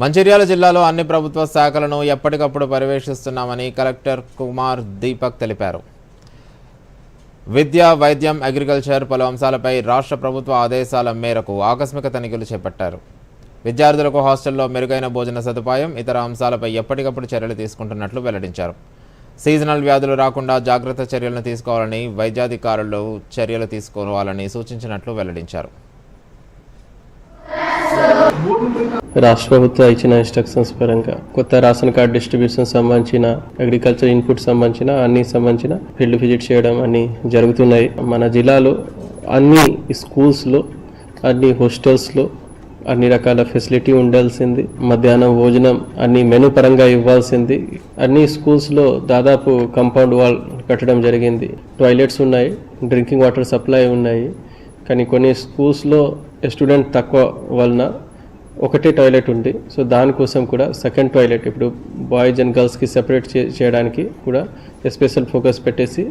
మంచిర్యాల జిల్లాలో అన్ని ప్రభుత్వ శాఖలను ఎప్పటికప్పుడు పర్యవేక్షిస్తున్నామని కలెక్టర్ కుమార్ దీపక్ తెలిపారు. విద్య వైద్యం అగ్రికల్చర్ పలు అంశాలపై రాష్ట్ర ప్రభుత్వ ఆదేశాల మేరకు ఆకస్మిక తనిఖీలు చేపట్టారు. విద్యార్థులకు హాస్టల్లో మెరుగైన భోజన సదుపాయం ఇతర అంశాలపై ఎప్పటికప్పుడు చర్యలు తీసుకుంటున్నట్లు వెల్లడించారు. సీజనల్ వ్యాధులు రాకుండా జాగ్రత్త చర్యలను తీసుకోవాలని వైద్యాధికారులు చర్యలు తీసుకోవాలని సూచించినట్లు వెల్లడించారు. రాష్ట్ర ప్రభుత్వం ఇచ్చిన ఇన్స్ట్రక్షన్స్ పరంగా కొత్త రేషన్ కార్డ్ డిస్ట్రిబ్యూషన్ సంబంధించిన అగ్రికల్చర్ ఇన్పుట్ సంబంధించిన అన్ని సంబంధించిన ఫీల్డ్ విజిట్ చేయడం అన్ని జరుగుతున్నాయి. మన జిల్లాలో అన్ని స్కూల్స్లో అన్ని హోస్టల్స్లో అన్ని రకాల ఫెసిలిటీ ఉండాల్సింది. మధ్యాహ్నం భోజనం అన్ని మెను పరంగా ఇవ్వాల్సింది. అన్ని స్కూల్స్లో దాదాపు కంపౌండ్ వాల్ కట్టడం జరిగింది. టాయిలెట్స్ ఉన్నాయి డ్రింకింగ్ వాటర్ సప్లై ఉన్నాయి. కానీ కొన్ని స్కూల్స్లో స్టూడెంట్ తక్కువ వలన ఒకటే టాయిలెట్ ఉంది. సో దానికోసం కూడా సెకండ్ టాయిలెట్ ఇప్పుడు బాయ్స్ అండ్ గర్ల్స్కి సెపరేట్ చేయడానికి కూడా స్పెషల్ ఫోకస్ పెట్టేసి